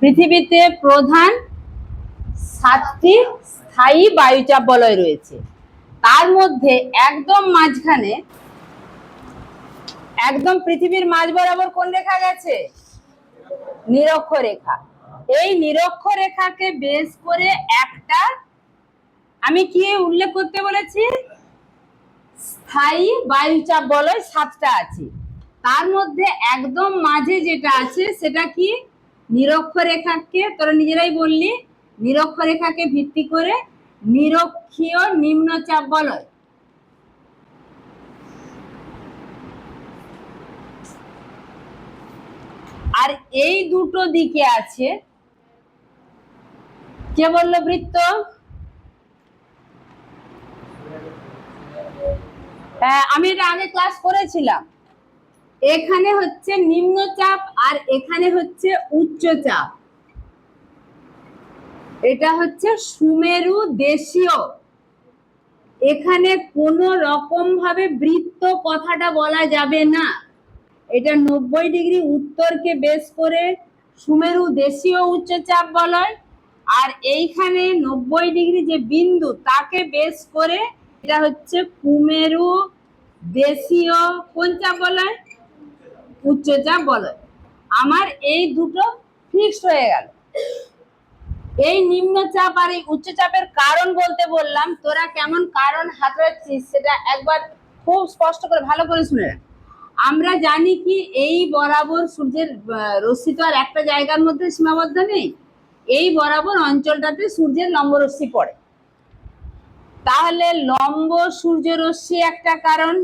পৃথিবীতে প্রধান সাতটি স্থায়ী বায়ুচাপ বলয় রয়েছে। তার মধ্যে একদম মাঝখানে, একদম পৃথিবীর মাঝ বরাবর কোন রেখা গেছে? নিরক্ষরেখা এই নিরক্ষরেখাকে বেস করে একটা, আমি কি উল্লেখ করতে বলেছি? স্থায়ী বায়ুচাপ বলয় সাতটা আছে। তার মধ্যে একদম মাঝে যেটা আছে, সেটা কি? নিরক্ষরেখাকে তোরা নিজেরাই বললি নিরক্ষরেখাকে ভিত্তি করে নিরক্ষীয় নিম্নচাপ বলয় আর এই দুটো দিকে আছে কে বলল বৃত্ত? হ্যাঁ, আমি এটা আগে ক্লাস করেছিলাম। এখানে হচ্ছে নিম্নচাপ আর এখানে হচ্ছে উচ্চচাপ। এটা হচ্ছে সুমেরু দেশীয়। এখানে কোনো রকম ভাবে বৃত্ত কথাটা বলা যাবে না। এটা নব্বই ডিগ্রি উত্তরকে বেস করে সুমেরু দেশীয় উচ্চচাপ বলয় আর এইখানে নব্বই ডিগ্রি যে বিন্দু, তাকে বেস করে এটা হচ্ছে কুমেরু দেশীয় কোন চাপ বলয় উচ্চচাপ বলয় আমার এই দুটো ফিক্সড হয়ে গেল। এই নিম্নচাপ আর এই উচ্চচাপের কারণ বলতে বললাম, তোরা কেমন কারণ হাতড়াচ্ছিস সেটা একবার খুব স্পষ্ট করে ভালো করে শুনে আমরা জানি কি এই বরাবর সূর্যের রশ্মি তো আর একটা জায়গার মধ্যে সীমাবদ্ধ নেই। এই বরাবর অঞ্চলটাতে সূর্যের লম্ব রশ্মি পড়ে। তাহলে লম্ব সূর্য রশ্মি একটা কারণ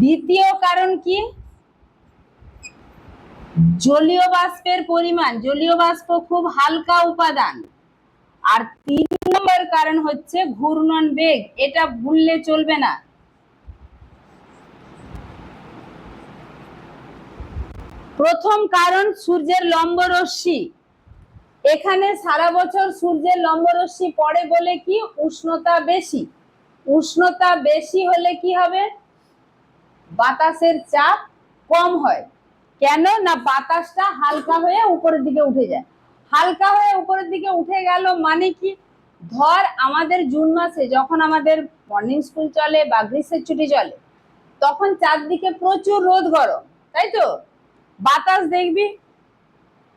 দ্বিতীয় কারণ কি? জলীয় বাষ্পের পরিমাণ, জলীয় বাষ্প খুব হালকা উপাদান। আর তিন নম্বর কারণ হচ্ছে ঘূর্ণন বেগ, এটা ভুললে চলবে না। প্রথম কারণ সূর্যের লম্ব রশ্মি এখানে সারা বছর সূর্যের লম্ব রশ্মি পড়ে বলে কি? উষ্ণতা বেশি। উষ্ণতা বেশি হলে কি হবে? বাতাসের চাপ কম হয়। কেন? না, বাতাসটা হালকা হয়ে উপরের দিকে উঠে যায়। হালকা হয়ে উপরের দিকে উঠে গেল মানে কি? ধর আমাদের জুন মাসে যখন আমাদের মর্নিং স্কুল চলে বা গ্রীষ্মের ছুটি চলে, তখন চারদিকে প্রচুর রোদ গরম, তাই তো? বাতাস দেখবি?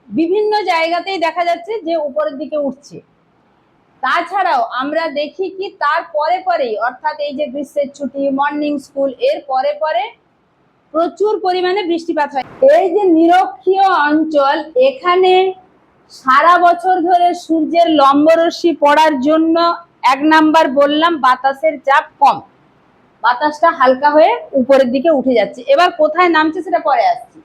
বিভিন্ন জায়গাতেই দেখা যাচ্ছে যে উপরের দিকে উঠছে। তাছাড়াও আমরা দেখি কি তার পরে পরেই, অর্থাৎ এই যে গ্রীষ্মের ছুটি মর্নিং স্কুলের পরে পরে প্রচুর পরিমাণে বৃষ্টিপাত হয়। এই যে নিরক্ষীয় অঞ্চল, এখানে সারা বছর ধরে সূর্যের লম্বরশ্মি পড়ার জন্য এক নাম্বার বললাম, বাতাসের চাপ কম। বাতাসটা হালকা হয়ে উপরের দিকে উঠে যাচ্ছে। এবার কোথায় নামছে সেটা পরে আসছি।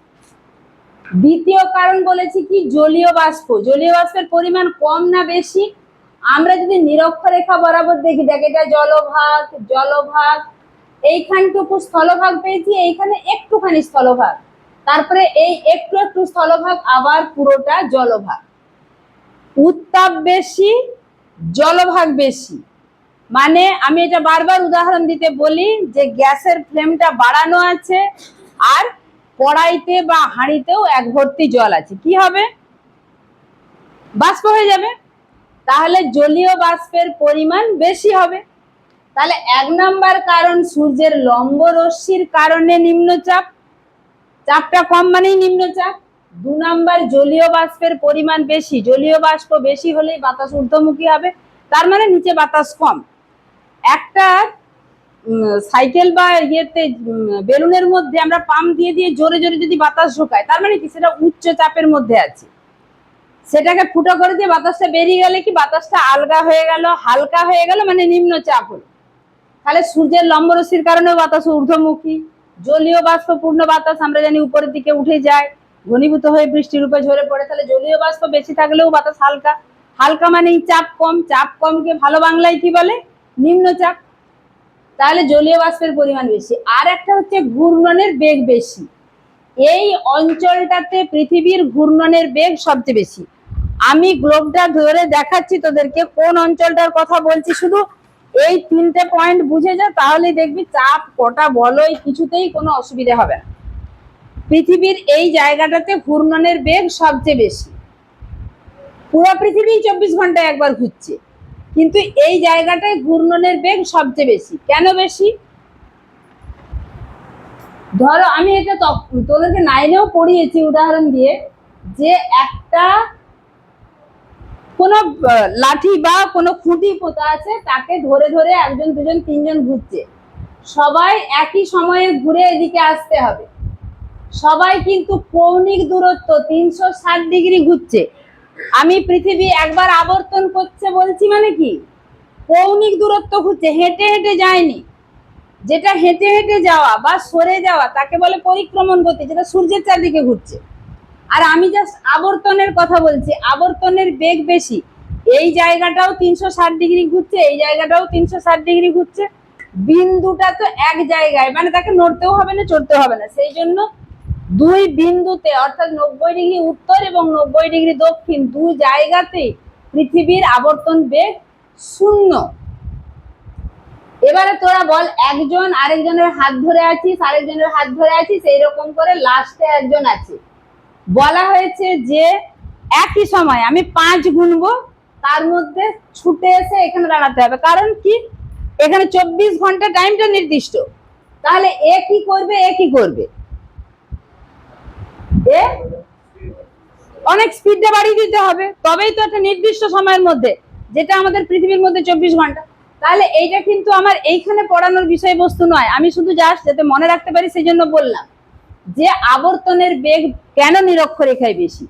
দ্বিতীয় কারণ বলেছি কি, জলীয় বাষ্প। জলীয় বাষ্পের পরিমাণ কম না বেশি আমরা যদি নিরক্ষরেখা বরাবর দেখি, দেখ এটা জলভাগ জলভাগ, এইখানটুকু স্থলভাগ পেয়েছি, এইখানে একটুখানি স্থলভাগ। তারপরে এই একটু একটু স্থলভাগ, আবার পুরোটা জলভাগ। উত্তাপ বেশি, জলভাগ বেশি। মানে আমি এটা বারবার উদাহরণ দিতে বলি যে গ্যাসের ফ্লেমটা বাড়ানো আছে আর কড়াইতে বা হাঁড়িতেও এক ভর্তি জল আছে। কি হবে? বাষ্প হয়ে যাবে। তাহলে জলীয় বাষ্পের পরিমাণ বেশি হবে। তাহলে এক নাম্বার কারণ সূর্যের লম্ব রশ্মির কারণে নিম্নচাপ। চাপটা কম মানেই নিম্নচাপ। দু নাম্বার জলীয় বাষ্পের পরিমাণ বেশি। জলীয় বাষ্প বেশি হলেই বাতাস ঊর্ধ্বমুখী হবে, তার মানে নিচে বাতাস কম। একটা সাইকেল বা ইয়েতে বেলুনের মধ্যে আমরা পাম্প দিয়ে দিয়ে জোরে জোরে যদি বাতাস ঢোকাই তার মানে কি? সেটা উচ্চ চাপের মধ্যে আছে। সেটাকে ফুটো করে দিয়ে বাতাসটা বেরিয়ে গেলে কি বাতাসটা আলগা হয়ে গেল, হালকা হয়ে গেল মানে নিম্ন চাপ হলো। তাহলে সূর্যের লম্বরশ্মির কারণে বাতাস ঊর্ধ্বমুখী, জলীয় বাষ্পপূর্ণ বাতাস আমরা জানি উপরের দিকে উঠে যায়, ঘনীভূত হয়ে বৃষ্টির রূপে ঝরে পড়ে। তাহলে জলীয় বাষ্প বেশি থাকলেও বাতাস হালকা। হালকা মানেই চাপ কম, চাপ কমকে ভালো বাংলায় কি বলে? নিম্নচাপ। তাহলে জলীয় বাষ্পের পরিমাণ বেশি। আর একটা হচ্ছে ঘূর্ণনের বেগ বেশি। এই অঞ্চলটাতে পৃথিবীর ঘূর্ণনের বেগ সবচেয়ে বেশি। আমি গ্লোবটা ধরে দেখাচ্ছি তোদেরকে, কোন অঞ্চলটার কথা বলছি। শুধু এই তিনটে পয়েন্ট বুঝে যা, তাহলেই দেখবি চাপ, কটা বলই কিছুতেই কোনো অসুবিধা হবে না। পৃথিবীর এই জায়গাটাতে ঘূর্ণনের বেগ সবচেয়ে বেশি। পুরো পৃথিবী চব্বিশ ঘন্টায় একবার ঘুরছে। কিন্তু এই জায়গাটায় ঘূর্ণনের বেগ সবচেয়ে বেশি। কেন বেশি? ধরো, আমি এটা তোদেরকে নাইনেও পড়িয়েছি, উদাহরণ দিয়ে, যে একটা কোনো লাঠি বা কোনো খুঁটি পোতা আছে, তাকে ধরে ধরে একজন দুজন তিনজন ঘুরছে। সবাই একই সময়ে ঘুরে এদিকে আসতে হবে। সবাই কিন্তু কৌণিক দূরত্ব তিনশো ষাট ডিগ্রি ঘুরছে। আমি পৃথিবী একবার আবর্তন করছে বলছি মানে কি? কৌণিক দূরত্ব ঘুরছে, হেঁটে হেঁটে যায়নি। যেটা হেঁটে হেঁটে যাওয়া বা সরে যাওয়া, তাকে বলে পরিক্রমণ গতি, যেটা সূর্যের চারদিকে ঘুরছে। আর আমি জাস্ট আবর্তনের কথা বলছি, আবর্তনের বেগ বেশি। এই জায়গাটাও তিনশো ষাট ডিগ্রি ঘুরছে, এই জায়গাটাও তিনশো ষাট ডিগ্রি ঘুরছে। বিন্দুটা তো এক জায়গায় মানে তাকে নড়তেও হবে না চড়তে হবে না। সেই জন্য দুই বিন্দুতে, অর্থাৎ নব্বই ডিগ্রি উত্তর এবং নব্বই ডিগ্রি দক্ষিণ, দু জায়গাতে পৃথিবীর আবর্তন বেগ শূন্য। এবারে তোরা বল, একজন আরেকজনের হাত ধরে আছিস, আরেকজনের হাত ধরে আছিস, এইরকম করে লাস্টে একজন আছে। বলা হয়েছে যে একই সময় আমি পাঁচ গুনবো, তার মধ্যে ছুটে এসে এখানে দাঁড়াতে হবে। কারণ কি? এখানে চব্বিশ ঘণ্টা টাইমটা নির্দিষ্ট। তাহলে এ কি করবে? এ কি করবে? এ অনেক স্পিডটা বাড়িয়ে দিতে হবে। তবেই তো একটা নির্দিষ্ট সময়ের মধ্যে, যেটা আমাদের পৃথিবীর মধ্যে চব্বিশ ঘণ্টা। তাহলে এইটা কিন্তু আমার এইখানে পড়ানোর বিষয়বস্তু নয়। আমি শুধু জাস্ট যাতে মনে রাখতে পারি সেই জন্য বললাম। যে আবর্তনের বেগ কেন নিরক্ষরেখায় বেশি?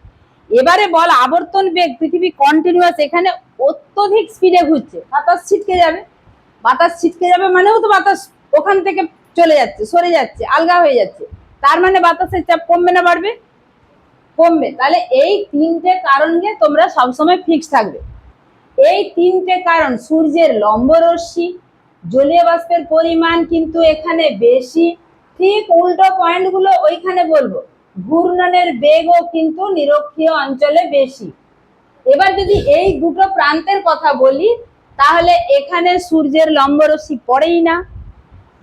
এবারে বল আবর্তন বেগ পৃথিবী কন্টিনিউয়াস এখানে অত্যধিক স্পিডে ঘুরছে। বাতাস ছিটকে যাবে। বাতাস ছিটকে যাবে মানেও তো বাতাস ওখান থেকে চলে যাচ্ছে, সরে যাচ্ছে, আলগা হয়ে যাচ্ছে। তার মানে বাতাসের চাপ কমবে না বাড়বে? কমবে। তাহলে এই তিনটে কারণকে তোমরা সবসময় ফিক্স থাকবে। এই তিনটে কারণ, সূর্যের লম্ব রশ্মি জলীয় বাষ্পের পরিমাণ কিন্তু এখানে বেশি ঠিক উল্টো পয়েন্টগুলো ওইখানে বলব। ঘূর্ণনের বেগও কিন্তু নিরক্ষীয় অঞ্চলে বেশি। এবার যদি এই দুটো প্রান্তের কথা বলি, তাহলে এখানে সূর্যের লম্ব রশ্মি পড়েই না।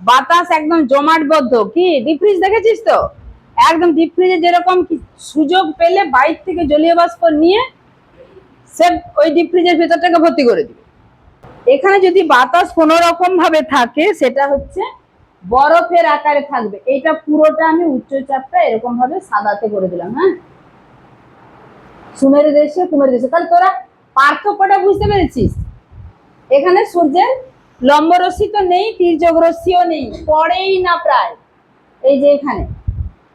বাতাস একদম জমাটবদ্ধ। কি ডিফ্রিজ দেখেছিস তো? একদম ডিফ্রিজে যেরকম সুযোগ পেলে বাইর থেকে জলীয় বাষ্প নিয়ে সে ওই ডিপ ফ্রিজের ভেতরটাকে ভর্তি করে দিবে। এখানে যদি বাতাস কোনো রকম ভাবে থাকে, সেটা হচ্ছে বরফের আকারে থাকবে। এইটা পুরোটা আমি উচ্চচাপটা এরকম ভাবে সাদাতে করে দিলাম হ্যাঁ? সুমেরু দেশে, কুমেরু দেশে। তাহলে তোরা পার্থক্যটা বুঝতে পেরেছিস? এখানে সূর্যের লম্ব রশ্মি তো নেই তির্যক রশ্মিও নেই, পড়েই না প্রায়। এই যে এখানে,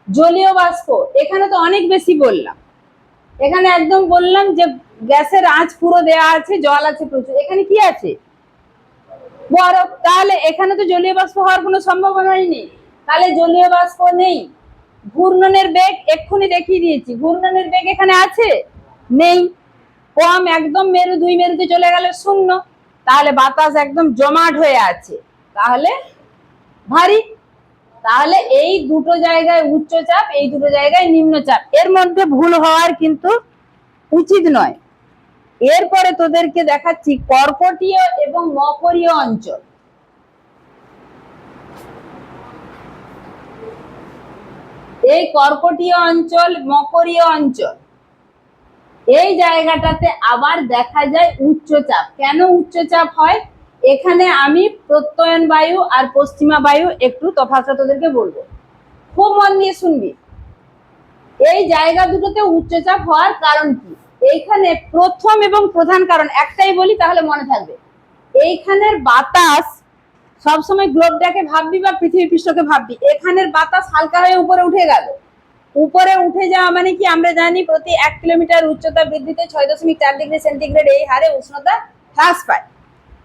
জলীয় বাষ্প। এখানে তো অনেক বেশি বললাম। এখানে একদম বললাম যে গ্যাসের আঁচ পুরো দেয়া আছে, জল আছে প্রচুর। এখানে কি আছে? তাহলে এখানে তো জলীয় বাষ্প হওয়ার কোনো সম্ভাবনাই নেই তাহলে জলীয় বাষ্প নেই। ঘূর্ণনের বেগ এক্ষুনি দেখিয়ে দিয়েছি। ঘূর্ণনের বেগ এখানে আছে? নেই। কম একদম মেরু, দুই মেরুতে চলে গেলে, শূন্য। তাহলে বাতাস একদম জমাট হয়ে আছে। তাহলে ভারী। তাহলে এই দুটো জায়গায় উচ্চচাপ এই দুটো জায়গায় নিম্নচাপ এর মধ্যে ভুল হওয়ার কিন্তু উচিত নয়। এরপরে তোদেরকে দেখাচ্ছি কর্কটীয় এবং মকরীয় অঞ্চল। এই কর্কটীয় অঞ্চল, মকরীয় অঞ্চল। এই জায়গাটাতে আবার দেখা যায় উচ্চচাপ কেন উচ্চচাপ হয়? এখানে আমি প্রত্যয়ন বায়ু আর পশ্চিমা বায়ু একটু তফাৎটা তোদেরকে বলব। খুব মন দিয়ে শুনবি। এই জায়গা দুটোতে উচ্চচাপ হওয়ার কারণ কি? এইখানে প্রথম এবং প্রধান কারণ একটাই বলি, তাহলে মনে থাকবে। এইখানের বাতাস, সবসময় গ্লোবটাকে ভাববি বা পৃথিবী পৃষ্ঠকে ভাববি, এখানের বাতাস হালকা হয়ে উপরে উঠে গেল। উপরে উঠে যাওয়া মানে কি? আমরা জানি প্রতি এক কিলোমিটার উচ্চতা বৃদ্ধিতে ছয় দশমিক চার ডিগ্রি সেন্টিগ্রেড এই হারে উষ্ণতা হ্রাস পায়।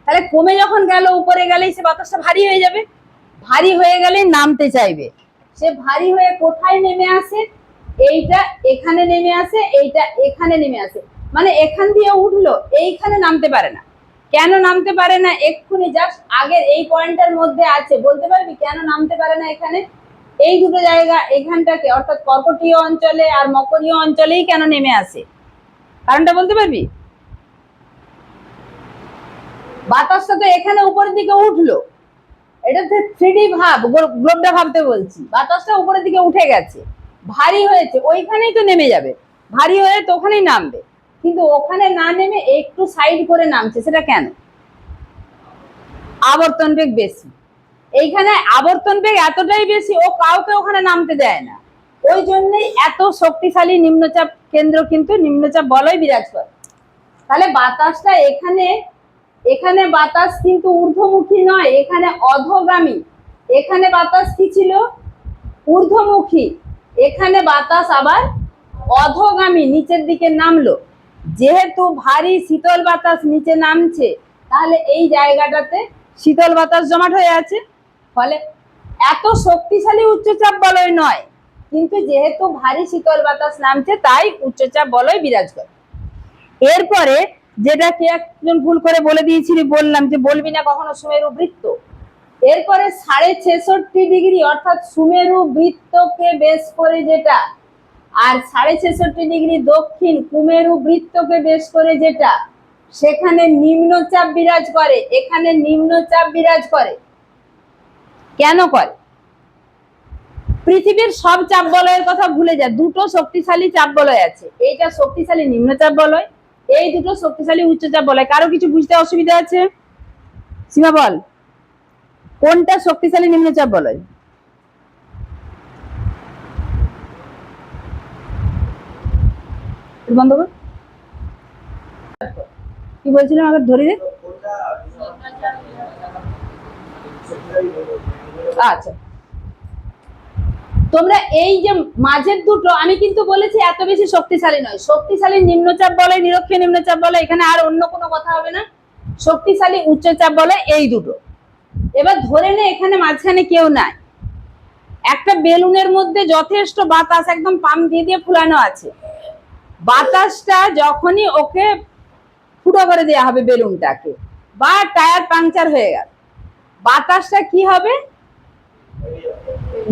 তাহলে কমে যখন গেল, উপরে গেলেই সে বাতাসটা ভারী হয়ে যাবে। ভারী হয়ে গেলে নামতে চাইবে। সে ভারী হয়ে কোথায় নেমে আসে? এইটা এখানে নেমে আসে, এইটা এখানে নেমে আসে। মানে এখান দিয়ে উঠল, এইখানে নামতে পারে না। কেন নামতে পারে না? এক্ষুনি জাস্ট আগের এই পয়েন্টের মধ্যে আছে। বলতে পারবি কেন নামতে পারে না এখানে? এই দুটো জায়গা এখানটাকে, অর্থাৎ কর্কটীয় অঞ্চলে আর মকরীয় অঞ্চলেই কেন নেমে আসে? কারণটা বলতে পারবি? বাতাসটা তো এখানে উপরের দিকে উঠল। এটা থ্রি ডি ভাব গ্লোবটা ভাবতে বলছি। বাতাসটা উপরের দিকে উঠে গেছে। ভারী হয়েছে, ওইখানেই তো নেমে যাবে। ভারী হয়ে তো ওখানেই নামবে। কিন্তু ওখানে না নেমে একটু সাইড করে নামছে, সেটা কেন? আবর্তন বেগ বেশি। এইখানে আবর্তন বেগ এতটাই বেশি, ও কাউকে ওখানে নামতে দেয় না। ওই জন্যই এত শক্তিশালী নিম্নচাপ কেন্দ্র কিন্তু নিম্নচাপ বলয় বিরাজ করে। তাহলে বাতাসটা এখানে এখানে বাতাস কিন্তু ঊর্ধ্বমুখী নয়, এখানে অধগামী। এখানে বাতাস কি ছিল? ঊর্ধ্বমুখী। এখানে বাতাস আবার অধগামী নিচের দিকে নামলো। যেহেতু ভারী শীতল বাতাস নিচে নামছে, তাহলে এই জায়গাটাতে শীতল বাতাস জমাট হয়ে আছে। ফলে এত শক্তিশালী উচ্চচাপ বলয় নয়, কিন্তু যেহেতু ভারী শীতল বাতাস নামছে, তাই উচ্চচাপ বলয় বিরাজ করে। এরপরে যেটা কে একজন ভুল করে বলে দিয়েছিলি, বললাম যে, বলবি না কখনো সুমেরু বৃত্ত? এরপরে সাড়ে ছেষট্টি ডিগ্রি, অর্থাৎ সুমেরু বৃত্তকে বেশ করে যেটা, আর সাড়ে ছেষট্টি ডিগ্রি দক্ষিণ কুমেরু বৃত্তকে বেশ করে যেটা, সেখানে নিম্নচাপ বিরাজ করে, এখানে নিম্নচাপ বিরাজ করে। কেন করে? পৃথিবীর সব চাপ বলয়ের কথা ভুলে যায় দুটো শক্তিশালী চাপ বলয় আছে, এইটা শক্তিশালী নিম্নচাপ বলয়, এই দুটো শক্তিশালী উচ্চচাপ বলয়, কারও কিছু বুঝতে অসুবিধা আছে? সীমা বল। কোনটা শক্তিশালী নিম্নচাপ বলয় কি বলছিলাম আবার ধরে দে? আচ্ছা। তোমরা এই যে মাঝের দুটো, আমি কিন্তু বলেছি এত বেশি শক্তিশালী নয়। শক্তিশালী নিম্নচাপ বলে, নিরক্ষীয় নিম্নচাপ বলে, এখানে আর অন্য কোনো কথা হবে না। শক্তিশালী উচ্চচাপ বলে এই দুটো। এবার ধরে নে এখানে মাঝখানে কেউ নাই। একটা বেলুনের মধ্যে যথেষ্ট বাতাস, একদম পাম্প দিয়ে দিয়ে ফুলানো আছে। বাতাসটা যখনই ওকে ফুটো করে দেওয়া হবে বেলুনটাকে, বা টায়ার পাংচার হয়ে গেল। বাতাসটা কি হবে?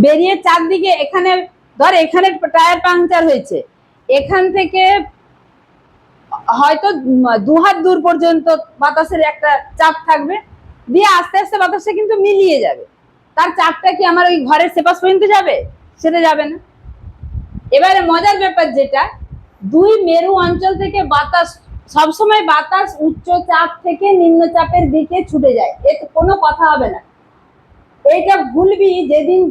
বেরিয়ে চারদিকে এখানে, ধর এখানে টায়ার পাংচার হয়েছে। এখান থেকে হয়তো উম দু হাত দূর পর্যন্ত বাতাসের একটা চাপ থাকবে। দিয়ে আস্তে আস্তে বাতাসটা কিন্তু মিলিয়ে যাবে। তার চাপটা কি আমার ওই ঘরের সেপাস পর্যন্ত যাবে? সেটা যাবে না। এবারে মজার ব্যাপার যেটা, দুই মেরু অঞ্চল থেকে বাতাস, সবসময় বাতাস উচ্চ চাপ থেকে নিম্ন চাপের দিকে ছুটে যায়। এতে কোনো কথা হবে না। এইটা ভুলবি, যেদিন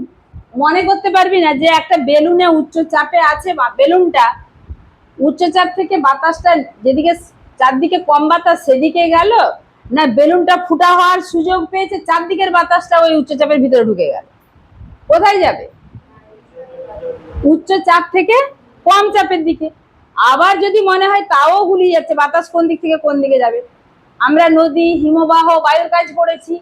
মনে করতে পারবি না যে একটা বেলুনে উচ্চ চাপে আছে বা বেলুনটা, উচ্চ চাপ থেকে বাতাসটা যেদিকে চারদিকে কম বাতাস সেদিকে গেল না, বেলুনটা ফুটা হওয়ার সুযোগ পেয়েছে, চারদিকের বাতাসটা ওই উচ্চচাপের ভিতরে ঢুকে গেল। কোথায় যাবে? উচ্চ চাপ থেকে কম চাপের দিকে। আবার যদি মনে হয় তাও গুলিয়ে যাচ্ছে, বাতাস কোন দিক থেকে কোন দিকে যাবে? আমরা নদী, হিমবাহ, বায়ুর কাজ পড়েছি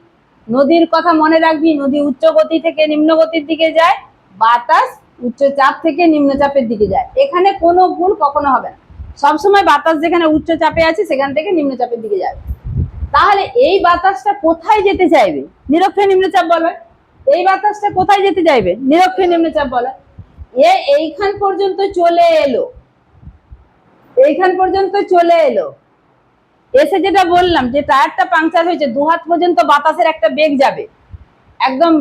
নদীর কথা মনে রাখবি, নদী উচ্চ গতি থেকে নিম্ন গতির দিকে যায়, বাতাস উচ্চ চাপ থেকে নিম্ন চাপের দিকে যায়। এখানে কোনো ভুল কখনো হবে না। সবসময় বাতাস যেখানে উচ্চ চাপে আছে, সেখান থেকে নিম্ন চাপের দিকে যাবে তাহলে এই বাতাসটা কোথায় যেতে চাইবে? নিরক্ষীয় নিম্নচাপ বলে এই বাতাসটা কোথায় যেতে চাইবে? নিরক্ষীয় নিম্নচাপ বলে এ এইখান পর্যন্ত চলে এলো। এইখান পর্যন্ত চলে এলো। এসে যেটা বললাম যে টায়ারটা পাংচার হয়েছে দু হাত পর্যন্ত বাতাসের একটা বেগ যাবে। একদম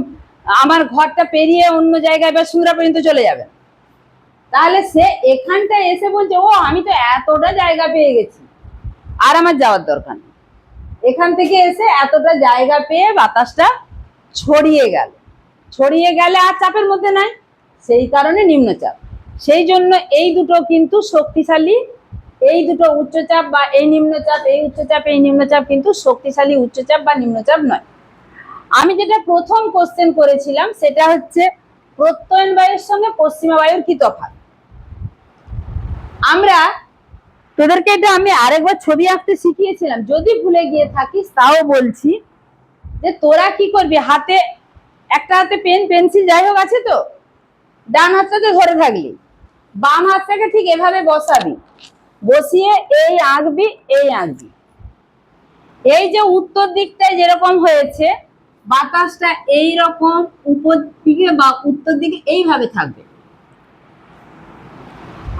আমার ঘরটা পেরিয়ে অন্য জায়গায় বা সুন্দরা পর্যন্ত চলে যাবে। তাহলে সে এখানটা এসে বলছে, ও, আমি তো এতটা জায়গা পেয়ে গেছি। আর আমার যাওয়ার দরকার এখান থেকে এসে এতটা জায়গা পেয়ে বাতাসটা ছড়িয়ে গেল। ছড়িয়ে গেলে আর চাপের মধ্যে নাই, সেই কারণে নিম্নচাপ সেই জন্য এই দুটো কিন্তু শক্তিশালী, এই দুটো উচ্চচাপ বা এই নিম্নচাপ এই উচ্চচাপ এই নিম্নচাপ কিন্তু শক্তিশালী উচ্চচাপ বা নিম্নচাপ নয়। আমি যেটা প্রথম কোশ্চেন করেছিলাম, সেটা হচ্ছে প্রত্যয়ন বায়ুর সঙ্গে পশ্চিমা বায়ুর কি তফাৎ? আমরা তোদেরকে এটা আমি আরেকবার ছবি আঁকতে শিখিয়েছিলাম। যদি ভুলে গিয়ে থাকিস, তাও বলছি যে তোরা কি করবি? হাতে, একটা হাতে পেন, পেন্সিল যাই হোক আছে তো? ডান হাতটাতে ধরে থাকলি। বাম হাতটাকে ঠিক এভাবে বসাবি। বসিয়ে এই আঁকবি এই আঁকবি। এই যে উত্তর দিকটায় যেরকম হয়েছে, বাতাসটা এই রকম উপর দিকে বা উত্তর দিকে এইভাবে থাকবে।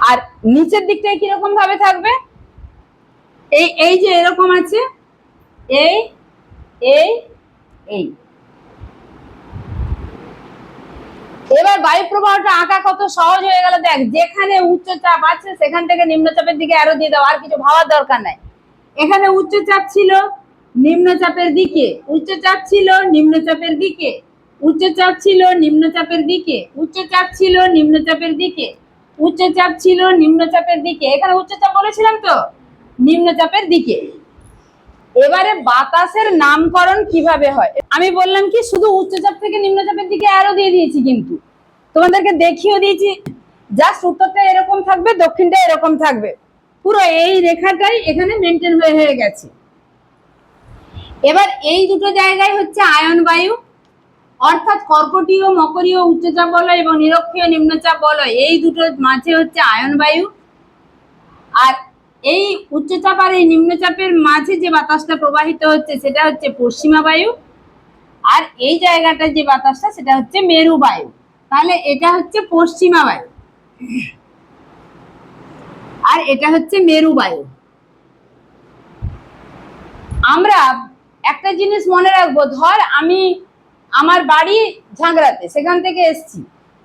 আর নিচের দিকটায় কীরকম ভাবে থাকবে? এই এই যে এরকম আছে এই এই এই। এবার বায়ু প্রবাহটা আঁকা কত সহজ হয়ে গেল, দেখ, যেখানে উচ্চচাপ আছে, সেখান থেকে নিম্নচাপের দিকে আরও দিয়ে দাও, আর কিছু ভাবার দরকার নাই। এখানে উচ্চচাপ ছিল নিম্নচাপের দিকে উচ্চচাপ ছিল নিম্নচাপের দিকে উচ্চচাপ ছিল নিম্নচাপের দিকে উচ্চচাপ ছিল নিম্নচাপের দিকে। উচ্চচাপ ছিল নিম্নচাপের দিকে। এখানে উচ্চচাপ বলেছিলাম তো? নিম্নচাপের দিকে। এবারে বাতাসের নামকরণ কীভাবে হয়? আমি বললাম কি, শুধু উচ্চচাপ থেকে নিম্নচাপের দিকে আরও দিয়ে দিয়েছি কিন্তু। তোমাদেরকে দেখিয়ে দিয়েছি জাস্ট উত্তরটা এরকম থাকবে, দক্ষিণটা এরকম থাকবে। পুরো এই রেখাটাই এখানে মেনটেন হয়ে হয়ে গেছে। এবার এই দুটো জায়গায় হচ্ছে আয়ন বায়ু। অর্থাৎ কর্কটীয়, মকরীয় উচ্চচাপ বলয় এবং নিরক্ষীয় নিম্নচাপ বলয়, এই দুটোর মাঝে হচ্ছে আয়ন বায়ু। আর এই উচ্চচাপ আর এই নিম্নচাপের মাঝে যে বাতাসটা প্রবাহিত হচ্ছে, সেটা হচ্ছে পশ্চিমা বায়ু। আর এই জায়গাটা যে বাতাসটা, সেটা হচ্ছে মেরু বায়ু। তাহলে এটা হচ্ছে পশ্চিমা বায়ু। আর এটা হচ্ছে মেরু বায়ু। আমরা একটা জিনিস মনে রাখব, ধর আমি আমার বাড়ি ঝাঁকড়াতে সেখান থেকে এসছি।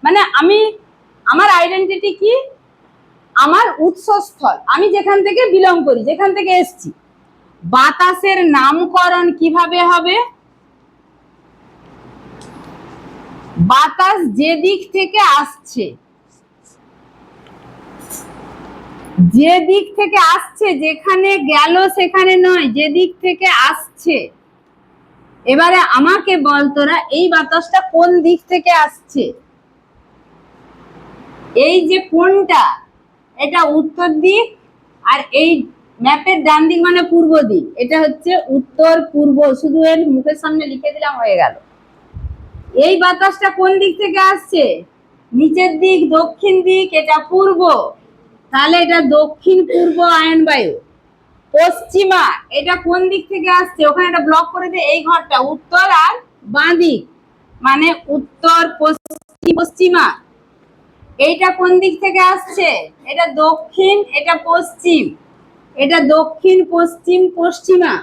মানে আমি, আমার আইডেন্টিটি কি? আমার উৎসস্থল। আমি যেখান থেকে বিলং করি, যেখান থেকে এসছি। বাতাসের নামকরণ কীভাবে হবে? বাতাস যে দিক থেকে আসছে, যে দিক থেকে আসছে, যেখানে গেল সেখানে নয়, যে দিক থেকে আসছে এবারে আমাকে বল তোরা, এই বাতাসটা কোন দিক থেকে আসছে? এই যে কোনটা, এটা উত্তর দিক আর এই ম্যাপের ডান দিক মানে পূর্ব দিক। এটা হচ্ছে উত্তর, পূর্ব, শুধু এর মুখের সামনে লিখে দিলাম, হয়ে গেল। এই বাতাসটা কোন দিক থেকে আসছে? নিচের দিক, দক্ষিণ দিক, এটা পূর্ব। তাহলে এটা দক্ষিণ পূর্ব আয়ন বায়ু পশ্চিমা, এটা কোন দিক থেকে আসছে? ওখানে একটা ব্লক করে দে, এই ঘরটা, উত্তর আর বাঁ দিক। মানে উত্তর, পশ্চিম, পশ্চিমা। এইটা কোন দিক থেকে আসছে? এটা দক্ষিণ, এটা পশ্চিম। এটা দক্ষিণ, পশ্চিম, পশ্চিমা।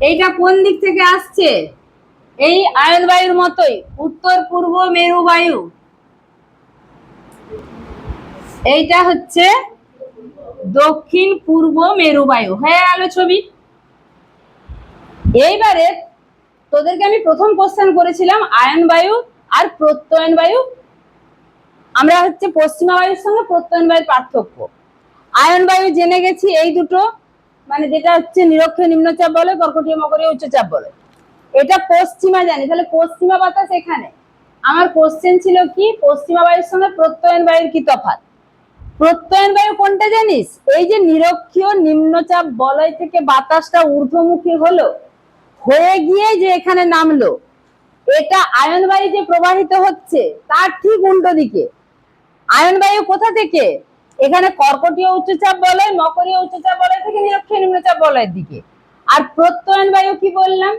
এইটা কোন দিক থেকে আসছে? এই আয়ন বায়ুর মতোই, উত্তর, পূর্ব মেরু বায়ু এইটা হচ্ছে দক্ষিণ পূর্ব মেরুবায়ু। হয়ে গেল ছবি। এইবারে তোদেরকে আমি প্রথম কোশ্চেন করেছিলাম, আয়ন বায়ু আর প্রত্যয়ন বায়ু। আমরা হচ্ছে পশ্চিমা বায়ুর সঙ্গে প্রত্যয়ন বায়ুর পার্থক্য। আয়ন বায়ু জেনে গেছি এই দুটো মানে যেটা হচ্ছে নিরক্ষীয় নিম্নচাপ বলে, কর্কটীয় মকরীয় উচ্চচাপ বলে। এটা পশ্চিমা জানি, তাহলে পশ্চিমা বাতাস এখানে। আমার কোশ্চেন ছিল কি, পশ্চিমা বায়ুর সঙ্গে প্রত্যয়ন বায়ুর কি তফাৎ? প্রত্যয়ন বায়ু কোনটা জানিস? এই যে নিরক্ষীয় নিম্নচাপ বলয় থেকে বাতাসটা ঊর্ধ্বমুখী হলো, হয়ে গিয়ে যে এখানে নামলো, এটা আয়ন বায়ু যে প্রবাহিত হচ্ছে, তার ঠিক উল্টো দিকে। আয়ন বায়ু কোথা থেকে? এখানে কর্কটীয় উচ্চচাপ বলয়, মকরীয় উচ্চচাপ বলয় থেকে নিরক্ষীয় নিম্নচাপ বলয়ের দিকে। আর প্রত্যয়ন বায়ু কি বললাম?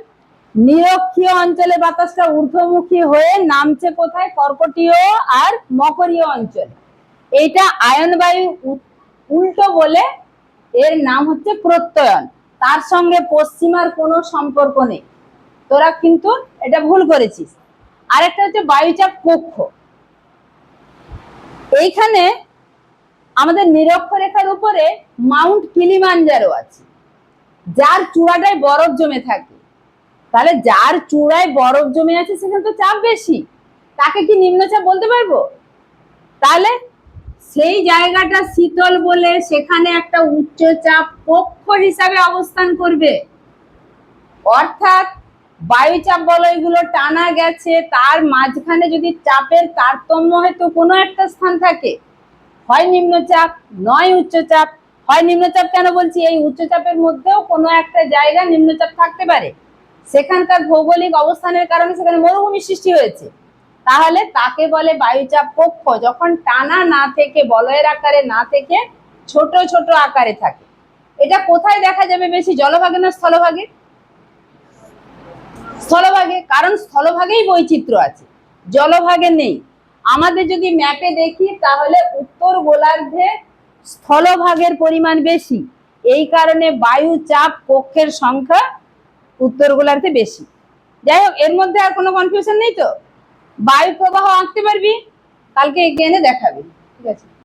নিরক্ষীয় অঞ্চলে বাতাসটা ঊর্ধ্বমুখী হয়ে নামছে কোথায়? কর্কটীয় আর মকরীয় অঞ্চলে। এইটা আয়ন বায়ু উল্টো বলে এর নাম হচ্ছে প্রত্যয়ন। তার সঙ্গে পশ্চিমার কোনো সম্পর্ক নেই। তোরা কিন্তু এটা ভুল করেছিস। আরেকটা হচ্ছে বায়ুচাপ কক্ষ। এইখানে আমাদের নিরক্ষরেখার উপরে মাউন্ট কিলিমাঞ্জারো আছে। যার চূড়াটায় বরফ জমে থাকে। তাহলে যার চূড়ায় বরফ জমে আছে সেখানে তো চাপ বেশি। তাকে কি নিম্নচাপ বলতে পারব? তাহলে সেই জায়গাটা শীতল বলে সেখানে একটা উচ্চচাপ কক্ষ হিসাবে অবস্থান করবে। অর্থাৎ বায়ুচাপ বলয়গুলো টানা গেছে, তার মাঝখানে যদি চাপের তারতম্য হয়তো কোনো একটা স্থান থাকে। হয় নিম্নচাপ, নয় উচ্চচাপ। হয় নিম্নচাপ কেন বলছি? এই উচ্চচাপের মধ্যেও কোনো একটা জায়গা নিম্নচাপ থাকতে পারে। সেখানকার ভৌগোলিক অবস্থানের কারণে সেখানে মরুভূমি সৃষ্টি হয়েছে। তাহলে তাকে বলে বায়ুচাপ কক্ষ। যখন টানা না থেকে, বলয়ের আকারে না থেকে, ছোট ছোট আকারে থাকে। এটা কোথায় দেখা যাবে বেশি, জলভাগে না স্থলভাগে? স্থলভাগে, কারণ স্থলভাগেই বৈচিত্র্য আছে। জলভাগে নেই। আমাদের যদি ম্যাপে দেখি, তাহলে উত্তর গোলার্ধে স্থলভাগের পরিমাণ বেশি। এই কারণে বায়ু চাপ কক্ষের সংখ্যা উত্তর গোলার্ধে বেশি। যাই হোক, এর মধ্যে আর কোনো কনফিউশন নেই তো? বায়ু প্রবাহ আঁকতে পারবি কালকে এগিয়ে এনে দেখাবি ঠিক আছে?